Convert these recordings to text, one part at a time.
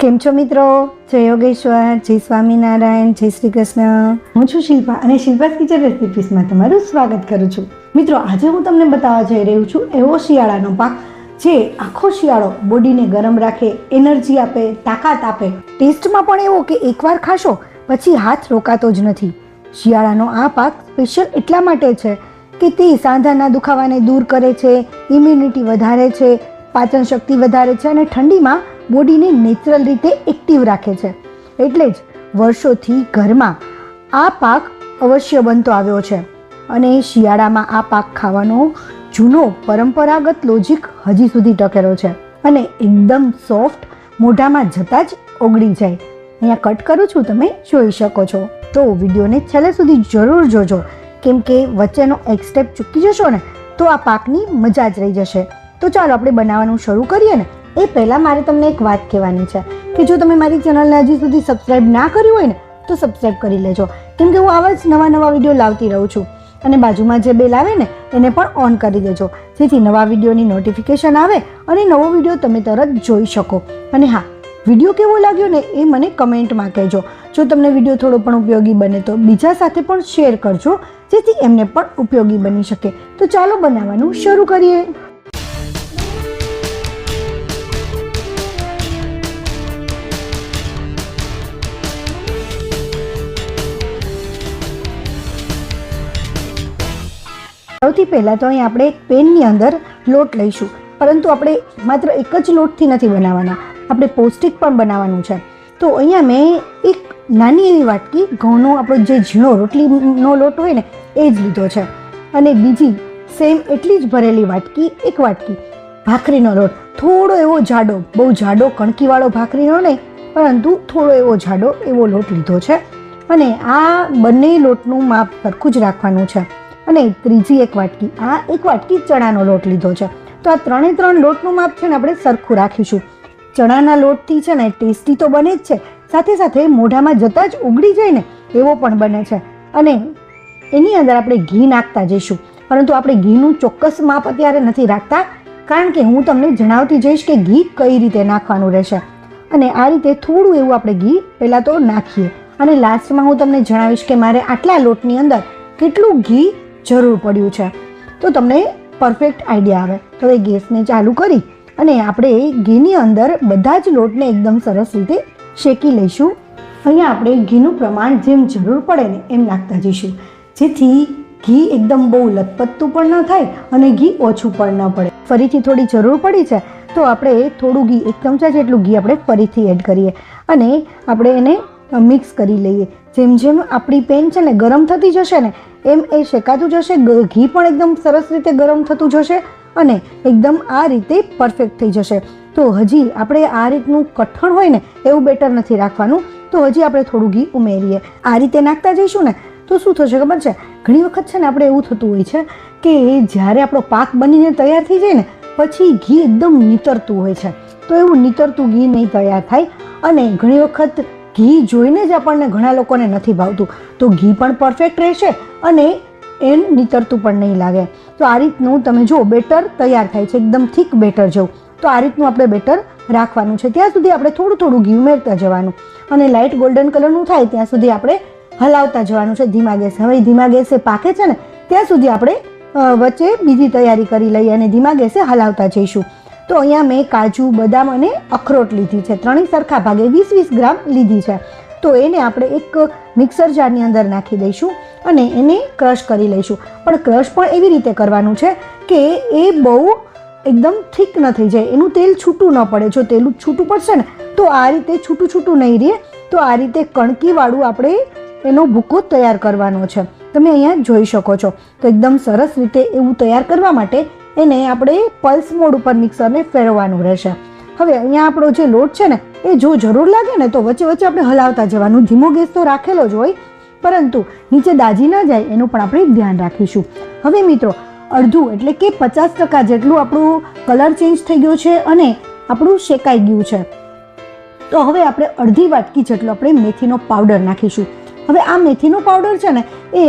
કેમ છો મિત્રો? જય યોગેશ્વર, જય સ્વામિનારાયણ, જય શ્રી કૃષ્ણ. હું છું શિલ્પા અને શિલ્પાસ કિચન રેસિપીસમાં તમારું સ્વાગત કરું છું. મિત્રો, આજે હું તમને બતાવવા જઈ રહ્યું છું એવો શિયાળાનો પાક જે આખો શિયાળો બોડીને ગરમ રાખે, એનર્જી આપે, તાકાત આપે. ટેસ્ટમાં પણ એવો કે એકવાર ખાશો, પછી હાથ રોકાતો જ નથી. શિયાળાનો આ પાક સ્પેશિયલ એટલા માટે છે કે તે સાંધાના દુખાવાને દૂર કરે છે, ઇમ્યુનિટી વધારે છે, પાચન શક્તિ વધારે છે અને ઠંડીમાં બોડીને નેચરલ રીતે એક્ટિવ રાખે છે. એટલે જ વર્ષોથી ઘરમાં આ પાક અવશ્ય બનતો આવ્યો છે અને શિયાળામાં આ પાક ખાવાનો જૂનો પરંપરાગત લોજિક હજી સુધી ટકેલો છે અને એકદમ સોફ્ટ, મોઢામાં જતાં જ ઓગળી જાય. અહીંયા કટ કરું છું, તમે જોઈ શકો છો. તો વિડીયોને છેલ્લે સુધી જરૂર જોજો. કેમ કે વચ્ચેનો એક સ્ટેપ ચૂકી જશો ને, તો આ પાકની મજા જ રહી જશે. તો ચાલો આપણે બનાવવાનું શરૂ કરીએ ને. એ પહેલાં મારે તમને એક વાત કહેવાની છે કે જો તમે મારી ચેનલને હજી સુધી સબસ્ક્રાઈબ ના કર્યું હોય ને, તો સબસ્ક્રાઈબ કરી લેજો. કેમ કે હું આવા જ નવા નવા વીડિયો લાવતી રહું છું. અને બાજુમાં જે બેલ આવે ને, એને પણ ઓન કરી દેજો. જેથી નવા વિડીયોની નોટિફિકેશન આવે અને નવો વીડિયો તમે તરત જોઈ શકો. અને હા વીડિયો કેવો લાગ્યો ને એ મને કમેન્ટમાં કહેજો. જો તમને વીડિયો થોડો પણ ઉપયોગી બને તો બીજા સાથે પણ શેર કરજો, જેથી એમને પણ ઉપયોગી બની શકે. તો ચાલો બનાવવાનું શરૂ કરીએ. સૌથી પહેલાં તો અહીં આપણે એક પેનની અંદર લોટ લઈશું. પરંતુ આપણે માત્ર એક જ લોટથી નથી બનાવવાના. આપણે પૌષ્ટિક પણ બનાવવાનું છે. તો અહીંયા મેં એક નાની એવી વાટકી, ઘઉંનો આપણો જે ઝીણો રોટલીનો લોટ હોય ને, એ જ લીધો છે. અને બીજી સેમ એટલી જ ભરેલી વાટકી, એક વાટકી ભાખરીનો લોટ. થોડો એવો જાડો, બહુ જાડો કણકીવાળો ભાખરીનો નહીં, પરંતુ થોડો એવો જાડો એવો લોટ લીધો છે. અને આ બંને લોટનું માપ સરખું જ રાખવાનું છે. અને ત્રીજી એક વાટકી. આ એક વાટકી ચણાનો લોટ લીધો છે. તો આ ત્રણે ત્રણ લોટનું માપ છે ને આપણે સરખું રાખીશું. ચણાના લોટથી છે ને ટેસ્ટી તો બને જ છે. સાથે સાથે મોઢામાં જતાં જ ઉગડી જાય ને એવો પણ બને છે. અને એની અંદર આપણે ઘી નાખતા જઈશું. પરંતુ આપણે ઘીનું ચોક્કસ માપ અત્યારે નથી રાખતા, કારણ કે હું તમને જણાવતી જઈશ કે ઘી કઈ રીતે નાખવાનું રહેશે. અને આ રીતે થોડું એવું આપણે ઘી પહેલાં તો નાખીએ. અને લાસ્ટમાં હું તમને જણાવીશ કે મારે આટલા લોટની અંદર કેટલું ઘી જરૂર પડ્યું છે. તો તમને પરફેક્ટ આઈડિયા આવે. તો એ ગેસને ચાલુ કરી અને આપણે ઘીની અંદર બધા જ લોટને એકદમ સરસ રીતે શેકી લઈશું. અહીંયા આપણે ઘીનું પ્રમાણ જેમ જરૂર પડે ને એમ નાખતા જઈશું. જેથી ઘી એકદમ બહુ લથપથતું પણ ન થાય અને ઘી ઓછું પણ ન પડે. ફરીથી થોડી જરૂર પડી છે, તો આપણે થોડું ઘી, એક ચમચા જેટલું ઘી આપણે ફરીથી એડ કરીએ. અને આપણે એને મિક્સ કરી લઈએ. જેમ જેમ આપણી પેન છે ને ગરમ થતી જશે ને, એમ એ શેકાતું જશે ઘી પણ એકદમ સરસ રીતે ગરમ થતું જશે અને એકદમ આ રીતે પરફેક્ટ થઈ જશે. તો હજી આપણે આ રીતનું કઠણ હોય ને, એવું બેટર નથી રાખવાનું. તો હજી આપણે થોડું ઘી ઉમેરીએ. આ રીતે નાખતા જઈશું ને, તો શું થશે ખબર છે? ઘણી વખત છે ને આપણે એવું થતું હોય છે કે જ્યારે આપણો પાક બનીને તૈયાર થઈ જાય ને, પછી ઘી એકદમ નીતરતું હોય છે. તો એવું નીતરતું ઘી નહીં તૈયાર થાય અને ઘણી વખત ઘી જોઈને જ આપણને ઘણા લોકોને નથી ભાવતું. તો ઘી પણ પરફેક્ટ રહેશે અને એમ નીતરતું પણ નહીં લાગે. તો આ રીતનું તમે જુઓ, બેટર તૈયાર થાય છે, એકદમ થીક બેટર જેવું. તો આ રીતનું આપણે બેટર રાખવાનું છે. ત્યાં સુધી આપણે થોડું થોડું ઘી ઉમેરતા જવાનું. અને લાઇટ ગોલ્ડન કલરનું થાય ત્યાં સુધી આપણે હલાવતા જવાનું છે. ધીમા ગેસ. હવે ધીમા ગેસે પાકે છે ને, ત્યાં સુધી આપણે વચ્ચે બીજી તૈયારી કરી લઈએ અને ધીમા ગેસે હલાવતા જઈશું. તો અહીંયા મેં કાજુ, બદામ અને અખરોટ લીધી છે. ત્રણેય સરખા ભાગે વીસ વીસ ગ્રામ લીધી છે. તો એને આપણે એક મિક્સર જારની અંદર નાખી દઈશું અને એને ક્રશ કરી લઈશું. પણ ક્રશ પણ એવી રીતે કરવાનું છે કે એ બહુ એકદમ થીક ન થઈ જાય. એનું તેલ છૂટું ન પડે. જો તેલ છૂટું પડશે ને, તો આ રીતે છૂટું છૂટું નહીં રહે. તો આ રીતે કણકીવાળું આપણે એનો ભૂકો તૈયાર કરવાનો છે. તમે અહીંયા જોઈ શકો છો. તો એકદમ સરસ રીતે એવું તૈયાર કરવા માટે એને આપણે પલ્સ મોડ ઉપર મિક્સરને ફેરવવાનું રહેશે. હવે અહીંયા આપણો જે લોટ છે ને, એ જો જરૂર લાગે ને, તો વચ્ચે વચ્ચે આપણે હલાવતા જવાનું. ધીમો ગેસ તો રાખેલો જ હોય, પરંતુ નીચે દાજી ન જાય એનું પણ આપણે ધ્યાન રાખીશું. હવે મિત્રો, અડધું એટલે કે પચાસ ટકા જેટલું આપણું કલર ચેન્જ થઈ ગયો છે અને આપણું શેકાઈ ગયું છે. તો હવે આપણે અડધી વાટકી જેટલો આપણે મેથીનો પાવડર નાખીશું. હવે આ મેથીનો પાવડર છે ને, એ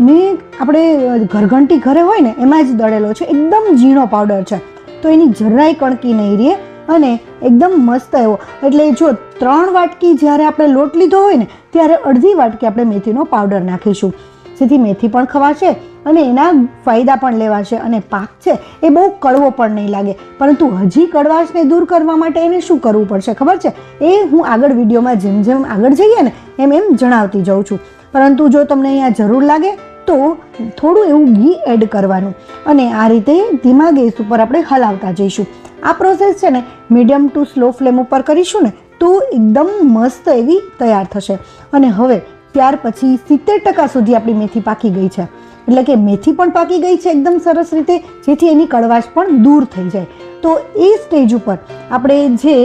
મેં આપણે ઘરઘંટી ઘરે હોય ને, એમાં જ દળેલો છે. એકદમ ઝીણો પાવડર છે. તો એની જરાય કણકી નહીં રહે અને એકદમ મસ્ત એવો. એટલે જો ત્રણ વાટકી જ્યારે આપણે લોટ લીધો હોય ને, ત્યારે અડધી વાટકી આપણે મેથીનો પાવડર નાખીશું. જેથી મેથી પણ ખવાશે અને એના ફાયદા પણ લેવાશે અને પાક છે એ બહુ કડવો પણ નહીં લાગે. પરંતુ હજી કડવાશને દૂર કરવા માટે એને શું કરવું પડશે ખબર છે? એ હું આગળ વિડીયોમાં જેમ જેમ આગળ જઈએ ને, એમ એમ જણાવતી જાઉં છું. પરંતુ જો તમને અહીંયા જરૂર લાગે, તો થોડું એવું ઘી એડ કરવાનું. અને આ રીતે ધીમા ગેસ ઉપર આપણે હલાવતા જઈશું. આ પ્રોસેસ છે ને મીડિયમ ટુ સ્લો ફ્લેમ ઉપર કરીશું ને, તો એકદમ મસ્ત એવી તૈયાર થશે. અને હવે, ત્યાર પછી સિત્તેર ટકા સુધી આપણી મેથી પાકી ગઈ છે. એટલે કે મેથી પણ પાકી ગઈ છે એકદમ સરસ રીતે, જેથી એની કડવાશ પણ દૂર થઈ જાય. તો એ સ્ટેજ ઉપર આપણે જે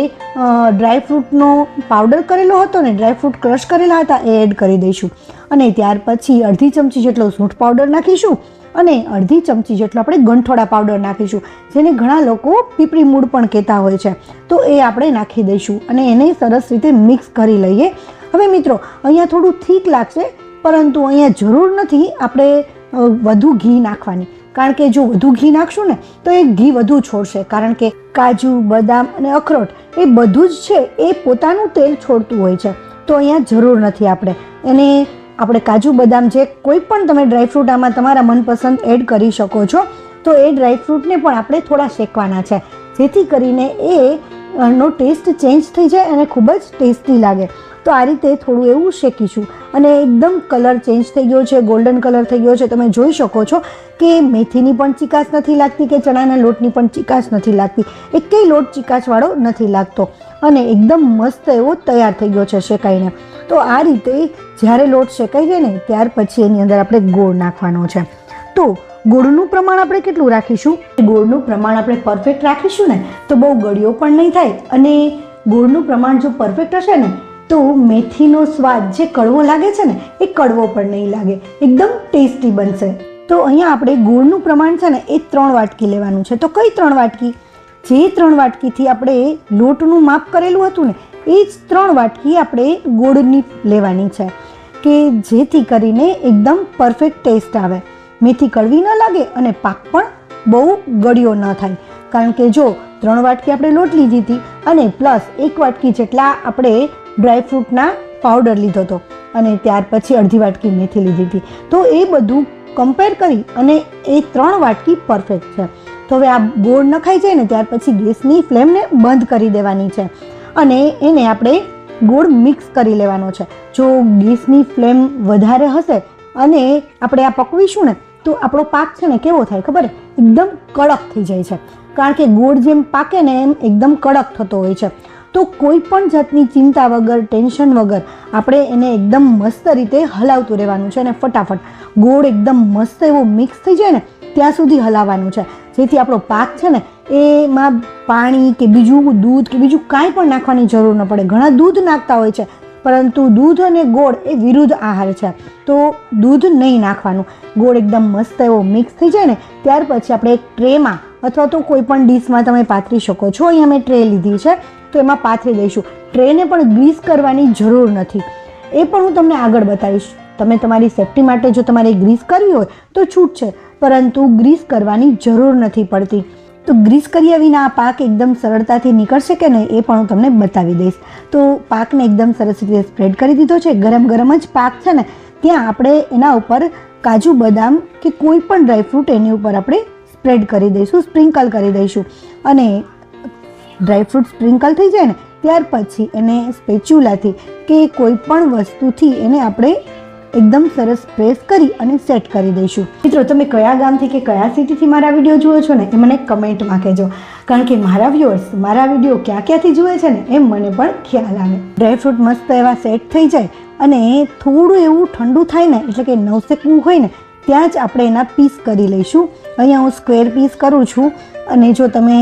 ડ્રાય ફ્રૂટનો પાવડર કરેલો હતો ને, ડ્રાય ફ્રૂટ ક્રશ કરેલા હતા, એ એડ કરી દઈશું. અને ત્યાર પછી અડધી ચમચી જેટલો સૂંઠ પાવડર નાખીશું અને અડધી ચમચી જેટલો આપણે ગંઠોડા પાવડર નાખીશું, જેને ઘણા લોકો પીપળી મૂળ પણ કહેતા હોય છે. તો એ આપણે નાખી દઈશું અને એને સરસ રીતે મિક્સ કરી લઈએ. હવે મિત્રો, અહીંયા થોડું થીક લાગશે, પરંતુ અહીંયા જરૂર નથી આપણે વધુ ઘી નાખવાની. કારણ કે જો વધુ ઘી નાખશું ને, તો એ ઘી વધુ છોડશે. કારણ કે કાજુ, બદામ અને અખરોટ એ બધું જ છે, એ પોતાનું તેલ છોડતું હોય છે. તો અહીંયા જરૂર નથી આપણે. એને આપણે કાજુ, બદામ જે કોઈ પણ તમે ડ્રાયફ્રૂટ આમાં તમારા મનપસંદ એડ કરી શકો છો, તો એ ડ્રાયફ્રૂટને પણ આપણે થોડા શેકવાના છે. જેથી કરીને એનો ટેસ્ટ ચેન્જ થઈ જાય અને ખૂબ જ ટેસ્ટી લાગે. તો આ રીતે થોડું એવું શેકીશું. અને એકદમ કલર ચેન્જ થઈ ગયો છે, ગોલ્ડન કલર થઈ ગયો છે. તમે જોઈ શકો છો કે મેથીની પણ ચિકાસ નથી લાગતી કે ચણાના લોટની પણ ચિકાસ નથી લાગતી. એકેય લોટ ચિકાસવાળો નથી લાગતો. અને એકદમ મસ્ત એવો તૈયાર થઈ ગયો છે શેકાઈને. તો આ રીતે જ્યારે લોટ શેકાઈ જાય ને, ત્યાર પછી એની અંદર આપણે ગોળ નાખવાનો છે. તો ગોળનું પ્રમાણ આપણે કેટલું રાખીશું? ગોળનું પ્રમાણ આપણે પરફેક્ટ રાખીશું ને, તો બહુ ગળ્યો પણ નહીં થાય. અને ગોળનું પ્રમાણ જો પરફેક્ટ હશે ને તો મેથીનો સ્વાદ જે કડવો લાગે છે ને, એ કડવો પણ નહીં લાગે. એકદમ ટેસ્ટી બનશે. તો અહીંયા આપણે ગોળનું પ્રમાણ છે ને, એ ત્રણ વાટકી લેવાનું છે. તો કઈ ત્રણ વાટકી? જે ત્રણ વાટકીથી આપણે લોટનું માપ કરેલું હતું ને, એ જ ત્રણ વાટકી આપણે ગોળની લેવાની છે. કે જેથી કરીને એકદમ પરફેક્ટ ટેસ્ટ આવે. મેથી કડવી ન લાગે અને પાક પણ બહુ ગળ્યો ન થાય. કારણ કે જો ત્રણ વાટકી આપણે લોટ લીધી હતી અને પ્લસ એક વાટકી જેટલા આપણે ડ્રાયફ્રૂટના પાવડર લીધો હતો અને ત્યાર પછી અડધી વાટકી મેથી લીધી હતી. તો એ બધું કમ્પેર કરી અને એ ત્રણ વાટકી પરફેક્ટ છે. તો હવે આ ગોળ નખાઈ જાય ને ત્યાર પછી ગેસની ફ્લેમને બંધ કરી દેવાની છે અને એને આપણે ગોળ મિક્સ કરી લેવાનો છે. જો ગેસની ફ્લેમ વધારે હશે અને આપણે આ પકવીશું ને, તો આપણો પાક છે ને કેવો થાય ખબર? એકદમ કડક થઈ જાય છે. કારણ કે ગોળ જેમ પાકે ને એમ એકદમ કડક થતો હોય છે. તો કોઈ પણ જાતની ચિંતા વગર, ટેન્શન વગર આપણે એને એકદમ મસ્ત રીતે હલાવતું રહેવાનું છે અને ફટાફટ ગોળ એકદમ મસ્ત એવો મિક્સ થઈ જાય ને, ત્યાં સુધી હલાવવાનું છે. જેથી આપણો પાક છે ને, એમાં પાણી કે બીજું દૂધ કે બીજું કાંઈ પણ નાખવાની જરૂર ન પડે. ઘણા દૂધ નાખતા હોય છે પરંતુ દૂધ અને ગોળ એ વિરુદ્ધ આહાર છે. તો દૂધ નહીં નાખવાનું. ગોળ એકદમ મસ્ત એવો મિક્સ થઈ જાય ને, ત્યાર પછી આપણે એક ટ્રેમાં અથવા તો કોઈ પણ ડીશમાં તમે પાથરી શકો છો. અહીંયા મેં ટ્રે લીધી છે, તો એમાં પાથરી દઈશું. ટ્રેને પણ ગ્રીસ કરવાની જરૂર નથી. એ પણ હું તમને આગળ બતાવીશ. તમે તમારી સેફટી માટે જો તમારે ગ્રીસ કરવી હોય તો છૂટ છે, પરંતુ ગ્રીસ કરવાની જરૂર નથી પડતી. તો ગ્રીસ કર્યા વિના આ પાક એકદમ સરળતાથી નીકળશે કે નહીં એ પણ હું તમને બતાવી દઈશ. તો પાકને એકદમ સરસ રીતે સ્પ્રેડ કરી દીધો છે. ગરમ ગરમ જ પાક છે ને, ત્યાં આપણે એના ઉપર કાજુ બદામ કે કોઈ પણ ડ્રાયફ્રૂટ એની ઉપર આપણે સ્પ્રેડ કરી દઈશું સ્પ્રિંકલ કરી દઈશું. અને ડ્રાયફ્રૂટ સ્પ્રિંકલ થઈ જાય ને, ત્યાર પછી એને સ્પેચ્યુલાથી કે કોઈ પણ વસ્તુથી એને આપણે એકદમ સરસ પ્રેસ કરી અને સેટ કરી દઈશું. મિત્રો, તમે કયા ગામથી કે કયા સિટીથી મારા વીડિયો જુઓ છો ને, એ મને કમેન્ટમાં કહેજો. કારણ કે મારા વ્યુઅર્સ મારા વીડિયો ક્યાં ક્યાંથી જુએ છે ને એમ મને પણ ખ્યાલ આવે. ડ્રાયફ્રૂટ મસ્ત એવા સેટ થઈ જાય અને થોડું એવું ઠંડુ થાય ને, એટલે કે નવસેકવું હોય ને, ત્યાં જ આપણે એના પીસ કરી લઈશું. અહીંયા હું સ્ક્વેર પીસ કરું છું અને જો તમે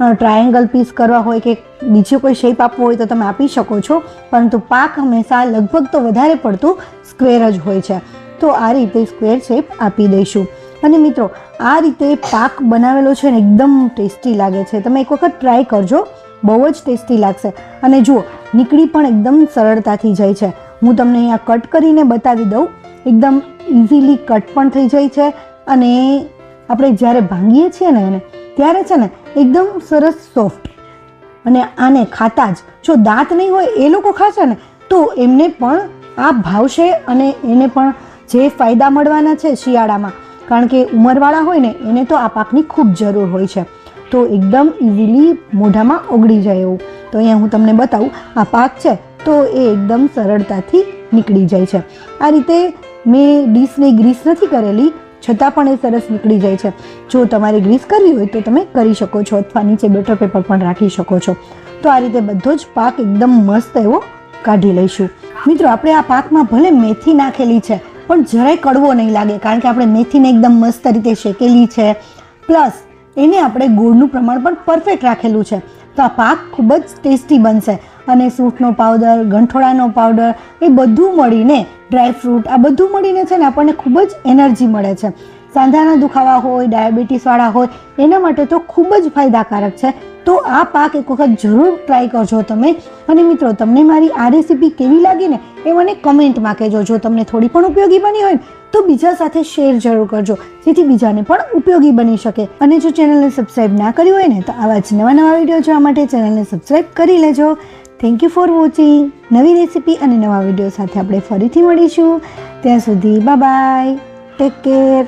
ટ્રાયેંગલ પીસ કરવા હોય કે બીજો કોઈ શેપ આપવો હોય તો તમે આપી શકો છો. પરંતુ પાક હંમેશા લગભગ તો વધારે પડતું સ્ક્વેર જ હોય છે. તો આ રીતે સ્ક્વેર શેપ આપી દઈશું. અને મિત્રો, આ રીતે પાક બનાવેલો છે ને એકદમ ટેસ્ટી લાગે છે. તમે એક વખત ટ્રાય કરજો. બહુ જ ટેસ્ટી લાગશે. અને જુઓ, નીકળી પણ એકદમ સરળતાથી જાય છે. હું તમને અહીંયા કટ કરીને બતાવી દઉં. એકદમ ઇઝીલી કટ પણ થઈ જાય છે. અને આપણે જ્યારે ભાંગીએ છીએ ને એને, ત્યારે છે ને એકદમ સરસ સોફ્ટ અને આને ખાતા જ. જો દાંત નહીં હોય, એ લોકો ખાશે ને, તો એમને પણ આ ભાવશે અને એને પણ જે ફાયદા મળવાના છે શિયાળામાં, કારણ કે ઉંમરવાળા હોય ને, એને તો આ પાકની ખૂબ જરૂર હોય છે. તો એકદમ ઇઝીલી મોઢામાં ઓગળી જાય એવું. તો અહીંયા હું તમને બતાવું, આ પાક છે તો એ એકદમ સરળતાથી નીકળી જાય છે. આ રીતે મેં ડીશને ગ્રીસ નથી કરેલી, છતાં પણ એ સરસ નીકળી જાય છે. જો તમારે ગ્રીસ કરવી હોય તો તમે કરી શકો છો, અથવા નીચે બેટર પેપર પણ રાખી શકો છો. તો આ રીતે બધો જ પાક એકદમ મસ્ત એવો કાઢી લઈશું. મિત્રો, આપણે આ પાકમાં ભલે મેથી નાખેલી છે, પણ જરાય કડવો નહીં લાગે, કારણ કે આપણે મેથીને એકદમ મસ્ત રીતે શેકેલી છે. પ્લસ, એને આપણે ગોળનું પ્રમાણ પણ પરફેક્ટ રાખેલું છે. તો આ પાક ખૂબ જ ટેસ્ટી બનશે. અને સૂંઠનો પાવડર, ગંઠોળાનો પાવડર, એ બધું મળીને ડ્રાયફ્રૂટ, આ બધું મળીને છે ને આપણને ખૂબ જ એનર્જી મળે છે. સાંધાના દુખાવા હોય ડાયાબિટીસવાળા હોય, એના માટે તો ખૂબ જ ફાયદાકારક છે. તો આ પાક એક વખત જરૂર ટ્રાય કરજો તમે. અને મિત્રો, તમને મારી આ રેસીપી કેવી લાગી ને એ મને કમેન્ટમાં કહેજો. જો તમને થોડી પણ ઉપયોગી બની હોય તો બીજા સાથે શેર જરૂર કરજો. જેથી બીજાને પણ ઉપયોગી બની શકે. અને જો ચેનલને સબસ્ક્રાઈબ ના કરી હોય ને, તો આવા જ નવા નવા વીડિયો જોવા માટે ચેનલને સબસ્ક્રાઈબ કરી લેજો. થેન્ક યુ ફોર વોચિંગ નવી રેસીપી અને નવા વીડિયો સાથે આપણે ફરીથી મળીશું. ત્યાં સુધી બાય ટેક કેર